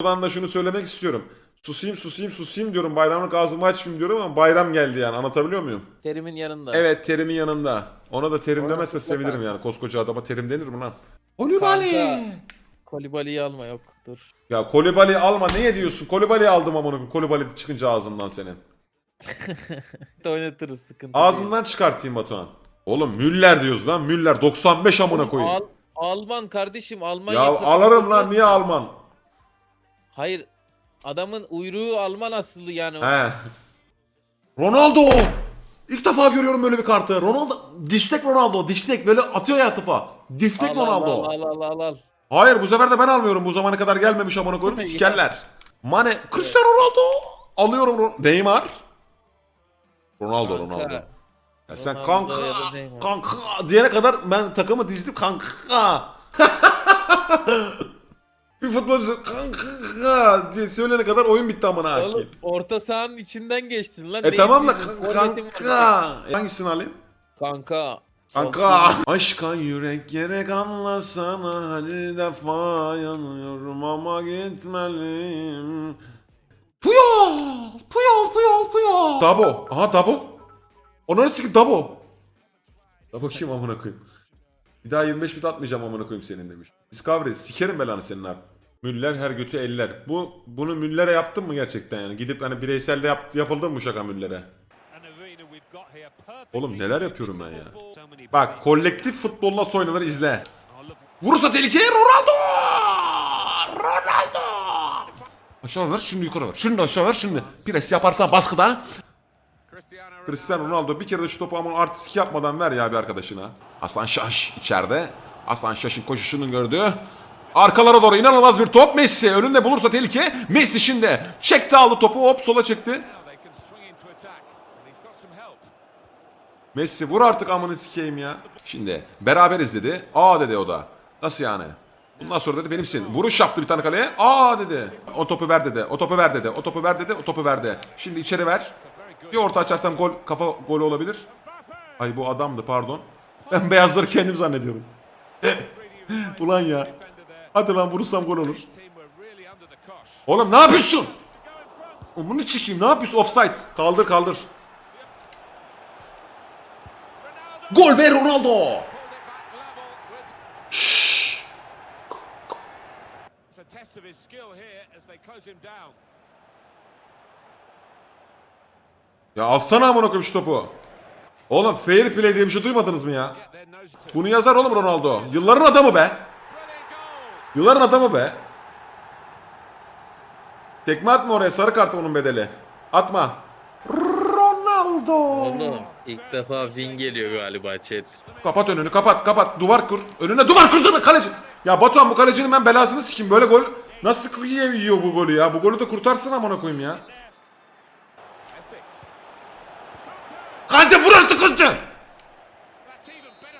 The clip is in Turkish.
Buradan da şunu söylemek istiyorum. Susayım susayım susayım diyorum. Bayramlık ağzımı açmayayım diyorum ama bayram geldi yani. Anlatabiliyor muyum? Terimin yanında. Evet terimin yanında. Ona da terim Orası demezse sevinirim kanka. yani. Koskoca adama terim denir mi lan? Kolibali. Kolibali'yi alma yok dur. Ya kolibali alma ne diyorsun? Kolibali aldım ama onu. Kolibali çıkınca ağzından senin. Oynatırız sıkıntı değil. Ağzından çıkartayım Batuhan. Oğlum Müller diyoruz lan. Müller 95 amına koyayım. Al, Alman kardeşim Almanya. Ya takımı- alırım lan niye Alman? Hayır. Adamın uyruğu Alman asıllı yani. He. Ronaldo! İlk defa görüyorum böyle bir kartı. Ronaldo, diştek Ronaldo, diştek böyle atıyor ya tıpa. Diştek al, Ronaldo. Al al al al al. Hayır bu sefer de ben almıyorum. Bu zamana kadar gelmemiş amına koyayım sikerler. Mane, Cristiano Ronaldo. Alıyorum Neymar. Ronaldo, Kanka. Ronaldo. Ya sen Ronaldo kanka, kanka diyene kadar ben takımı dizdim kanka. bir futbolcu kanka diye söyleyene kadar oyun bitti amına Oğlum hakim. orta sahanın içinden geçtin lan. E Neyin tamam da var. kanka. Hangisini alayım? Kanka. Kanka. Aşka yürek gerek anlasana her defa yanıyorum ama gitmeliyim. Puyol! Puyol, puyol, puyol. Dabo. Aha Dabo. Onları sikim Dabo. Dabo kim amına koyayım? Bir daha 25 bit atmayacağım amına koyayım senin demiş. Discovery sikerim belanı senin abi. Müller her götü eller. Bu bunu Müller'e yaptın mı gerçekten yani? Gidip hani bireyselde yap, yapıldı mı şaka Müller'e? Oğlum neler yapıyorum ben ya? Bak kolektif futbol nasıl oynanır izle. Vurursa tehlikeye Ronaldo! Ronaldo! Aşağı ver şimdi yukarı ver. Şimdi aşağı ver şimdi. Pres yaparsan baskıda. Cristiano Ronaldo bir kere de şu topu ama artistik yapmadan ver ya bir arkadaşına. Hasan Şaş içeride. Hasan Şaş'ın koşuşunu gördü. Arkalara doğru inanılmaz bir top. Messi önünde bulursa tehlike. Messi şimdi çekti aldı topu hop sola çekti. Messi vur artık amını sikeyim ya. Şimdi beraberiz dedi. Aa dedi o da. Nasıl yani? Bundan sonra dedi benimsin. Vuruş yaptı bir tane kaleye. Aa dedi. O topu ver dedi. O topu ver dedi. O topu ver dedi. O topu verdi. Şimdi içeri ver. Bir orta açarsam gol kafa golü olabilir. Ay bu adamdı pardon. Ben beyazları kendim zannediyorum. Ulan ya. Hadi lan vurursam gol olur. Oğlum ne yapıyorsun? Bunu çıkayım ne yapıyorsun? Offside. Kaldır kaldır. Gol be Ronaldo. Şşş. Ya alsana amına koyayım şu topu. Oğlum fair play diye bir şey duymadınız mı ya? Bunu yazar oğlum Ronaldo. Yılların adamı be. Yılların adamı be. Tekme atma oraya sarı kart onun bedeli. Atma. Ronaldo. Oğlum ilk defa win geliyor galiba chat. Kapat önünü kapat kapat duvar kur. Önüne duvar kursana kaleci. Ya Batuhan bu kalecinin ben belasını sikeyim. Böyle gol nasıl yiyor, bu golü ya? Bu golü de kurtarsın amına koyayım ya. Kante vur artık Kante.